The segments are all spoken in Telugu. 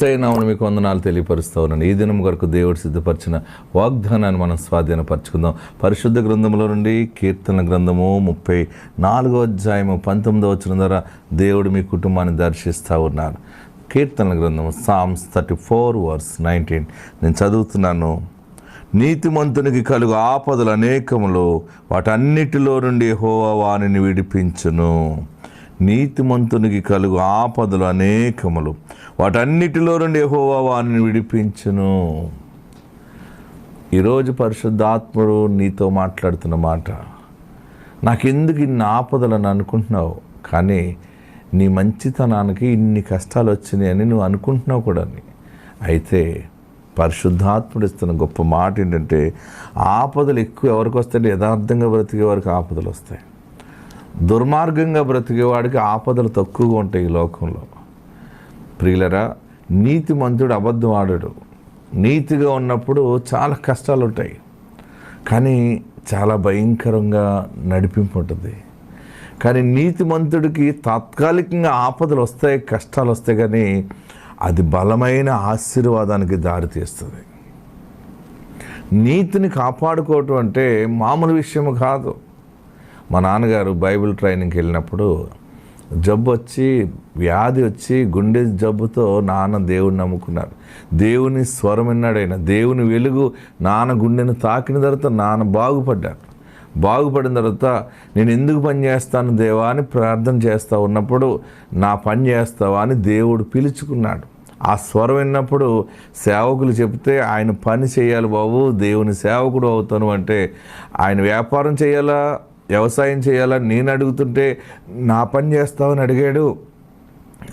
సైనామని మీకు వందనాలు తెలియపరుస్తూ ఉన్నాను. ఈ దినం కొరకు దేవుడు సిద్ధపరిచిన వాగ్దానాన్ని మనం స్వాధీనపరచుకుందాం. పరిశుద్ధ గ్రంథంలో నుండి కీర్తన గ్రంథము ముప్పై నాలుగో అధ్యాయము పంతొమ్మిదో వచ్చిన ద్వారా దేవుడు మీ కుటుంబాన్ని దర్శిస్తూ ఉన్నారు కీర్తన గ్రంథము Psalms thirty four verse nineteen నేను చదువుతున్నాను. నీతిమంతునికి కలుగు ఆపదలు అనేకములు వాటన్నిటిలో నుండి హోవా వాణిని విడిపించును. నీతిమంతునికి కలుగు ఆపదలు అనేకములు. వాటన్నిటిలో నుండి హోవా వారిని విడిపించును. ఈరోజు పరిశుద్ధాత్ముడు నీతో మాట్లాడుతున్న మాట నాకెందుకు ఇన్ని ఆపదలను అనుకుంటున్నావు? కానీ నీ మంచితనానికి ఇన్ని కష్టాలు వచ్చినాయి అని నువ్వు అనుకుంటున్నావు కూడా అయితే పరిశుద్ధాత్ముడు ఇస్తున్న గొప్ప మాట ఏంటంటే ఆపదలు ఎక్కువ ఎవరికి వస్తాయంటే యథార్థంగా బ్రతికే వారికి ఆపదలు వస్తాయి. దుర్మార్గంగా బ్రతికేవాడికి ఆపదలు తక్కువగా ఉంటాయి ఈ లోకంలో. ప్రియులరా నీతిమంతుడు అబద్ధం ఆడడు. నీతిగా ఉన్నప్పుడు చాలా కష్టాలు ఉంటాయి కానీ చాలా భయంకరంగా నడిపింపు ఉంటుంది. కానీ నీతిమంతుడికి తాత్కాలికంగా ఆపదలు వస్తాయి కష్టాలు వస్తాయి కానీ అది బలమైన ఆశీర్వాదానికి దారితీస్తుంది నీతిని కాపాడుకోవటం అంటే మామూలు విషయం కాదు. మా నాన్నగారు బైబిల్ ట్రైనింగ్కి వెళ్ళినప్పుడు జబ్బు వచ్చి వ్యాధి వచ్చి గుండె జబ్బుతో నాన్న దేవుడిని నమ్ముకున్నారు. దేవుని స్వరం విన్నాడు దేవుని వెలుగు నాన్న గుండెను తాకిన తర్వాత నాన్న బాగుపడ్డాడు. బాగుపడిన తర్వాత నేను ఎందుకు పని చేస్తాను దేవా అని ప్రార్థన చేస్తూ ఉన్నప్పుడు నా పని చేస్తావా అని దేవుడు పిలుచుకున్నాడు. ఆ స్వరం విన్నప్పుడు సేవకులు చెప్తే ఆయన పని చేయాలి బాబు దేవుని సేవకుడు అవుతాను అంటే ఆయన వ్యాపారం చేయాలా? వ్యవసాయం చేయాలని నేను అడుగుతుంటే నా పని చేస్తావని అడిగాడు.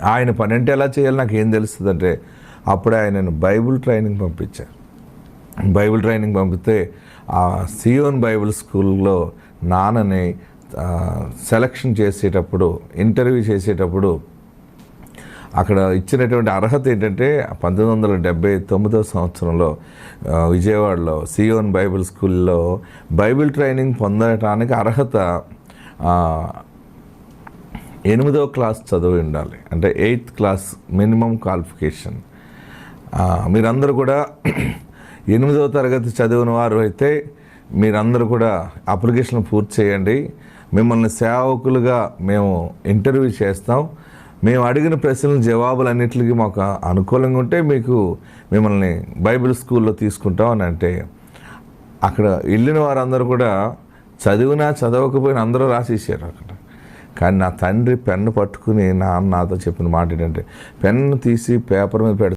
ఆయన పని అంటే ఎలా చేయాలి నాకు ఏం తెలుస్తుంది అంటే అప్పుడే ఆయనను బైబిల్ ట్రైనింగ్ పంపించారు బైబిల్ ట్రైనింగ్ పంపితే ఆ సియోన్ బైబిల్ స్కూల్లో నాన్నని సెలక్షన్ చేసేటప్పుడు ఇంటర్వ్యూ చేసేటప్పుడు అక్కడ ఇచ్చినటువంటి అర్హత ఏంటంటే పంతొమ్మిది వందల డెబ్బై తొమ్మిదో సంవత్సరంలో విజయవాడలో సియోన్ బైబిల్ స్కూల్లో బైబిల్ ట్రైనింగ్ పొందటానికి అర్హత ఎనిమిదో క్లాస్ చదివి ఉండాలి. అంటే ఎయిత్ క్లాస్ మినిమం క్వాలిఫికేషన్. మీరందరూ కూడా ఎనిమిదో తరగతి చదివిన వారు అయితే మీరందరూ కూడా అప్లికేషన్ పూర్తి చేయండి. మిమ్మల్ని సేవకులుగా మేము ఇంటర్వ్యూ చేస్తాం. మేము అడిగిన ప్రశ్నలు జవాబులన్నింటికి మాకు అనుకూలంగా ఉంటే మీకు మిమ్మల్ని బైబిల్ స్కూల్లో తీసుకుంటాం అని అంటే అక్కడ వెళ్ళిన వారందరూ కూడా చదివినా చదవకపోయినా అందరూ రాసేసారు అక్కడ. కానీ నా తండ్రి పెన్ను పట్టుకుని నాన్న నాతో చెప్పిన మాట ఏంటంటే పెన్ను తీసి పేపర్ మీద పెడుతుంది